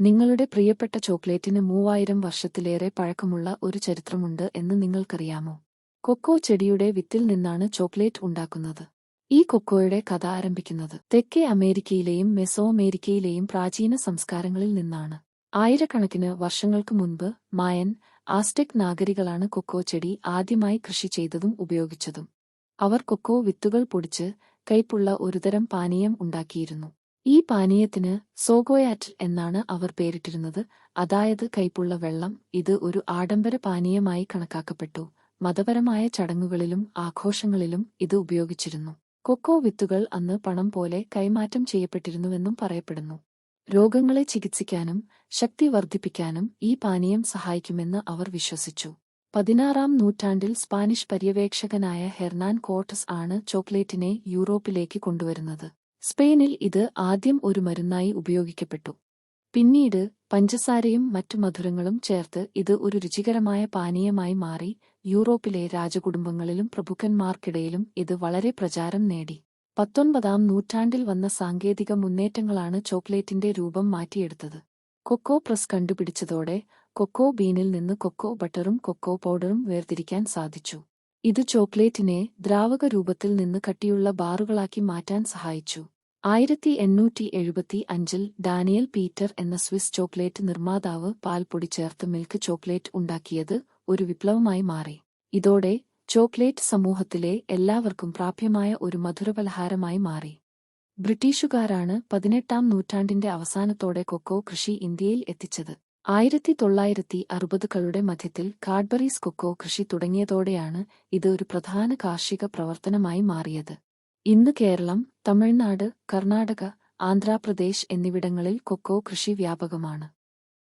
നിങ്ങളുടെ പ്രിയപ്പെട്ട ചോക്ലേറ്റിന് മൂവായിരം വർഷത്തിലേറെ പഴക്കമുള്ള ഒരു ചരിത്രമുണ്ട് എന്ന് നിങ്ങൾക്കറിയാമോ? കൊക്കോ ചെടിയുടെ വിത്തിൽ നിന്നാണ് ചോക്ലേറ്റ് ഉണ്ടാക്കുന്നത്. ഈ കൊക്കോയുടെ കഥ ആരംഭിക്കുന്നത് തെക്കേ അമേരിക്കയിലെയും മെസോ അമേരിക്കയിലെയും പ്രാചീന സംസ്കാരങ്ങളിൽ നിന്നാണ്. ആയിരക്കണക്കിന് വർഷങ്ങൾക്ക് മുൻപ് മായൻ ആസ്റ്റെക് നാഗരികളാണ് കൊക്കോ ചെടി ആദ്യമായി കൃഷി ചെയ്തതും ഉപയോഗിച്ചതും. അവർ കൊക്കോ വിത്തുകൾ പൊടിച്ച് കൈപ്പുള്ള ഒരുതരം പാനീയം ഉണ്ടാക്കിയിരുന്നു. ഈ പാനീയത്തിന് സോഗോയാറ്റ് എന്നാണ് അവർ പേരിട്ടിരുന്നത്. അതായത് കൈപ്പുള്ള വെള്ളം. ഇത് ഒരു ആഡംബര പാനീയമായി കണക്കാക്കപ്പെട്ടു. മതപരമായ ചടങ്ങുകളിലും ആഘോഷങ്ങളിലും ഇത് ഉപയോഗിച്ചിരുന്നു. കൊക്കോ വിത്തുകൾ അന്ന് പണം പോലെ കൈമാറ്റം ചെയ്യപ്പെട്ടിരുന്നുവെന്നും പറയപ്പെടുന്നു. രോഗങ്ങളെ ചികിത്സിക്കാനും ശക്തി വർദ്ധിപ്പിക്കാനും ഈ പാനീയം സഹായിക്കുമെന്ന് അവർ വിശ്വസിച്ചു. പതിനാറാം നൂറ്റാണ്ടിൽ സ്പാനിഷ് പര്യവേക്ഷകനായ ഹെർനാൻ കോർട്ടസ് ആണ് ചോക്ലേറ്റിനെ യൂറോപ്പിലേക്ക് കൊണ്ടുവരുന്നത്. സ്പെയിനിൽ ഇത് ആദ്യം ഒരു മരുന്നായി ഉപയോഗിക്കപ്പെട്ടു. പിന്നീട് പഞ്ചസാരയും മറ്റു മധുരങ്ങളും ചേർത്ത് ഇത് ഒരു രുചികരമായ പാനീയമായി മാറി യൂറോപ്പിലെ രാജകുടുംബങ്ങളിലും പ്രഭുക്കന്മാർക്കിടയിലും ഇത് വളരെ പ്രചാരം നേടി. പത്തൊൻപതാം നൂറ്റാണ്ടിൽ വന്ന സാങ്കേതിക മുന്നേറ്റങ്ങളാണ് ചോക്ലേറ്റിന്റെ രൂപം മാറ്റിയെടുത്തത്. കൊക്കോ പ്രസ് കണ്ടുപിടിച്ചതോടെ കൊക്കോ ബീനിൽ നിന്ന് കൊക്കോ ബട്ടറും കൊക്കോ പൗഡറും വേർതിരിക്കാൻ സാധിച്ചു. ഇത് ചോക്ലേറ്റിനെ ദ്രാവക രൂപത്തിൽ നിന്ന് കട്ടിയുള്ള ബാറുകളാക്കി മാറ്റാൻ സഹായിച്ചു. ആയിരത്തി എണ്ണൂറ്റി എഴുപത്തി അഞ്ചിൽ ഡാനിയൽ പീറ്റർ എന്ന സ്വിസ് ചോക്ലേറ്റ് നിർമ്മാതാവ് പാൽപ്പൊടി ചേർത്ത് മിൽക്ക് ചോക്ലേറ്റ് ഉണ്ടാക്കിയത് ഒരു വിപ്ലവമായി മാറി. ഇതോടെ ചോക്ലേറ്റ് സമൂഹത്തിലെ എല്ലാവർക്കും പ്രാപ്യമായ ഒരു മധുരപലഹാരമായി മാറി. ബ്രിട്ടീഷുകാരാണ് പതിനെട്ടാം നൂറ്റാണ്ടിന്റെ അവസാനത്തോടെ കൊക്കോ കൃഷി ഇന്ത്യയിൽ എത്തിച്ചത്. ആയിരത്തി തൊള്ളായിരത്തി അറുപതുകളുടെ മധ്യത്തിൽ കാഡ്ബറീസ് കൊക്കോ കൃഷി തുടങ്ങിയതോടെയാണ് ഇത് ഒരു പ്രധാന കാർഷിക പ്രവർത്തനമായി മാറിയത്. ഇന്ന് കേരളം തമിഴ്നാട് കർണാടക ആന്ധ്രാപ്രദേശ് എന്നിവിടങ്ങളിൽ കൊക്കോ കൃഷി വ്യാപകമാണ്.